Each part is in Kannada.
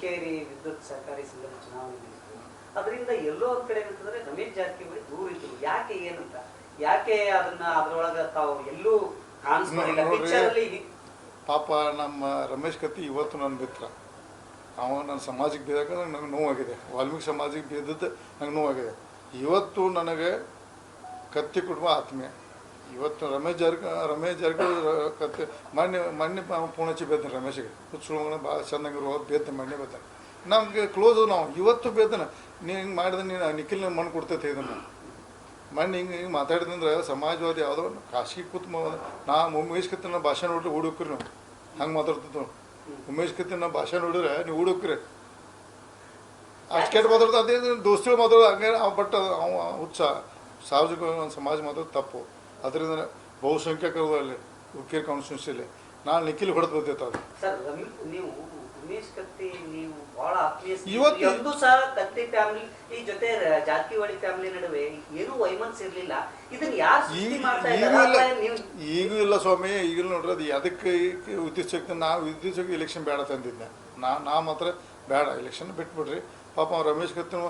ಹುಕ್ಕೇರಿ ವಿದ್ಯುತ್ ಸಹಕಾರಿ ಸಂಘದ ಚುನಾವಣೆ ಅದರಿಂದ ಎಲ್ಲೋ ಒಂದ್ ಕಡೆ ಏನಂತಂದ್ರೆ ರಮೇಶ್ ಜಾರಕಿಹೊಳಿ ದೂರ ಇದ್ರು. ಯಾಕೆ ಏನಂತ? ಯಾಕೆ ಅದನ್ನ ಅದ್ರೊಳಗ ತಾವು ಎಲ್ಲೂ ಕಾಣಿಸ್ಕೊಂಡಿಲ್ಲ ನೋಡ್ರಿ. ಪಿಕ್ಚರ್ ಅಲ್ಲಿ ಪಾಪ ನಮ್ಮ ರಮೇಶ್ ಕತ್ತಿ ಇವತ್ತು ನನ್ನ ಮಿತ್ರ. ಅವ ನನ್ನ ಸಮಾಜಕ್ಕೆ ಬೇದಾಗ ನನಗೆ ನೋವಾಗಿದೆ. ವಾಲ್ಮೀಕಿ ಸಮಾಜಕ್ಕೆ ಬೇದದ್ದು ನಂಗೆ ನೋವಾಗಿದೆ. ಇವತ್ತು ನನಗೆ ಕತ್ತಿ ಕುಟುಂಬ ಆತ್ಮೀಯ. ಇವತ್ತು ರಮೇಶ್ ಜಾರಕ, ರಮೇಶ್ ಜಾರಕಿಹೊಳಿ ಮಣ್ಣೆ ಮಣ್ಣೆ ಮೊನ್ನೆ ಹಚ್ಚಿ ಬೇತಾನೆ ರಮೇಶ್ಗೆ. ಹುಚ್ಚುಳ ಭಾಳ ಚೆನ್ನಾಗಿರುವ ಬೇತ ಮಣ್ಣೆ ಬೇತಾನೆ. ನಮ್ಗೆ ಕ್ಲೋಸ್ ನಾವು. ಇವತ್ತು ಬೇತಾನೆ. ನೀನು ಹಿಂಗೆ ಮಾಡಿದ್ರೆ ನೀನು ನಿಖಿಲ್ನ ಮಣ್ಣು ಕೊಡ್ತೈತೆ ಇದನ್ನು. ಮಣ್ಣು ಹಿಂಗೆ ಹಿಂಗೆ ಮಾತಾಡಿದಂದ್ರೆ ಸಮಾಜವಾದಿ ಯಾವುದೋ ಖಾಸಗಿ ಕೂತ್ ನಾ ಉಮೇಶ್ ಕತ್ತಿನ ಭಾಷೆ ನೋಡ್ರಿ ಹುಡುಕ್ರಿ ನಾವು. ಹಂಗೆ ಮಾತಾಡ್ತಿದ್ವು ಉಮೇಶ್ ಕತ್ತಿನ ಭಾಷೆ ನೋಡಿದ್ರೆ ನೀವು ಹುಡುಕ್ರಿ ಅಷ್ಟು ಮಾತಾಡ್ತಾ, ಅದೇ ದೋಸ್ತಿಗಳು ಮಾತಾಡೋದು ಹಂಗೆ ಬಟ್ ಅವ, ಹುಚ್ಚ. ಸಾರ್ವಜನಿಕ ಸಮಾಜ ಮಾತಾಡೋದು ತಪ್ಪು. ಅದರಿಂದ ಬಹುಸಂಖ್ಯಾತರು ಅಲ್ಲಿ ಉಕ್ಕೇರಿ ಕಾನ್ಸ್ಟಿಟ್ಯೂನ್ಸಿಲಿ ನಾನು ನಿಖಿಲ್ ಹೊಡೆದು ಬಂದಿತ್ತು ಅದು ಸರ್ ನೀವು ಉಮೇಶ್ ಕತ್ತಿ ನೀವು ಬಹಳ. ಇವತ್ತು- ಎಂದು ಸಹ ಕತ್ತಿ ಫ್ಯಾಮಿಲಿ ಈ ಜೊತೆ ಜಾರಕಿಹೊಳಿ ಫ್ಯಾಮಿಲಿ ನಡುವೆ ಏನು ವೈಮನ್ಸ್ ಇರಲಿಲ್ಲ. ಇದನ್ನ ಯಾರು ಸೃಷ್ಟಿ ಈಗ ಮಾಡ್ತಾ ಇದ್ದಾರೆ? ಈಗೂ ಇಲ್ಲ ಸ್ವಾಮಿ ಈಗಲೂ ನೋಡ್ರಿ ಅದು ಅದಕ್ಕೆ ವಿದ್ಯುತ್ ಶಕ್ತಿ ನಾವು ವಿದ್ಯುತ್ ಶಕ್ತಿ ಎಲೆಕ್ಷನ್ ಬೇಡ ತಂದಿದ್ದೆ. ನಾ ನಾ ಮಾತ್ರ ಬೇಡ ಎಲೆಕ್ಷನ್ ಬಿಟ್ಬಿಡ್ರಿ. ಪಾಪ ರಮೇಶ್ ಕತ್ತನು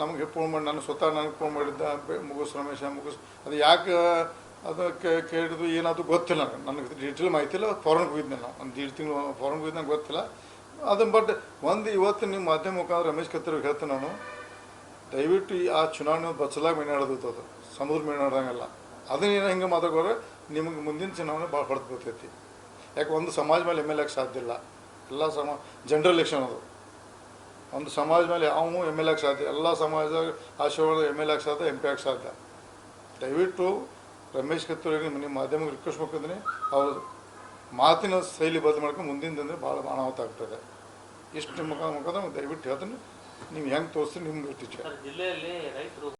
ನಮಗೆ ಫೋನ್ ಮಾಡಿ ನಾನು ಸ್ವತಃ ನನಗೆ ಫೋನ್ ಮಾಡಿದ್ದ ಮುಗಿಸ್ ರಮೇಶ, ಮುಗಿಸ್. ಅದು ಯಾಕೆ, ಅದು ಕೇಳಿದ್ರು ಏನಾದರೂ ಗೊತ್ತಿಲ್ಲ ನನಗೆ. ಡೀಟೇಲ್ ಮಾಹಿತಿ ಇಲ್ಲ ಫಾರನ್ಗೆ ಹೋಗಿದ್ದೆ ನಾನು ಒಂದು ಎರಡು ತಿಂಗಳು ಫಾರನ್ಗೆ ಹೋಗಿದ್ದ ನಂಗೆ ಗೊತ್ತಿಲ್ಲ. ಅದನ್ನು ಬಟ್ ಒಂದು ಇವತ್ತು ನಿಮ್ಮ ಮಾಧ್ಯಮ ಮುಖಾಂತರ ರಮೇಶ್ ಕತ್ತಿರಿಗೆ ಹೇಳ್ತೇನೆ ನಾನು. ದಯವಿಟ್ಟು ಆ ಚುನಾವಣೆ ಬಚ್ಚಲಾಗಿ ಮೇನಾಡೋದು ಅದು. ಸಮುದ್ರ ಅದನ್ನ ಅದನ್ನೇನು ಹಿಂಗೆ ಮಾತಾಡೋರೆ ನಿಮಗೆ ಮುಂದಿನ ಚುನಾವಣೆ ಭಾಳ ಹೊಡೆದು ಬರ್ತೈತಿ ಯಾಕೆ, ಒಂದು ಸಮಾಜ ಮೇಲೆ ಎಂ ಎಲ್ ಸಾಧ್ಯ ಇಲ್ಲ. ಎಲ್ಲ ಸಮ ಜನರಲ್ ಎಲೆಕ್ಷನ್ ಅದು. ಒಂದು ಸಮಾಜ ಮೇಲೆ ಅವನು ಎಂ ಎಲ್ ಎಕ್ಸ್ ಸಾಧ್ಯ, ಎಲ್ಲ ಸಮಾಜದಾಗ ಆಶೀರ್ವಾದ ಎಂ ಎಲ್ ಎಕ್ ಸಾಧ್ಯ ಎಂ ಪಿ ಆಗಿ ಸಾಧ್ಯ. ದಯವಿಟ್ಟು ರಮೇಶ್ ಕತ್ತೂರಿಗೆ ನಿಮ್ಮ ಮಾಧ್ಯಮಕ್ಕೆ ರಿಕ್ವೆಸ್ಟ್ ಮಾಡ್ತಿದ್ದೀನಿ ಅವ್ರ ಮಾತಿನ ಶೈಲಿ ಬದಲು ಮಾಡ್ಕೊಂಡು ಮುಂದಿನ ದಿನ ಭಾಳ ಅನಾಹುತ ಆಗ್ತದೆ ಇಷ್ಟು ಮುಖ ಮುಖಾಂತರ ದಯವಿಟ್ಟು ಹೇಳ್ತೀನಿ. ನೀವು ಹೆಂಗೆ ತೋರಿಸ್ತೀನಿ ನಿಮ್ಗೆ ಟೀಚರ್ ಜಿಲ್ಲೆಯಲ್ಲಿ ರೈತರು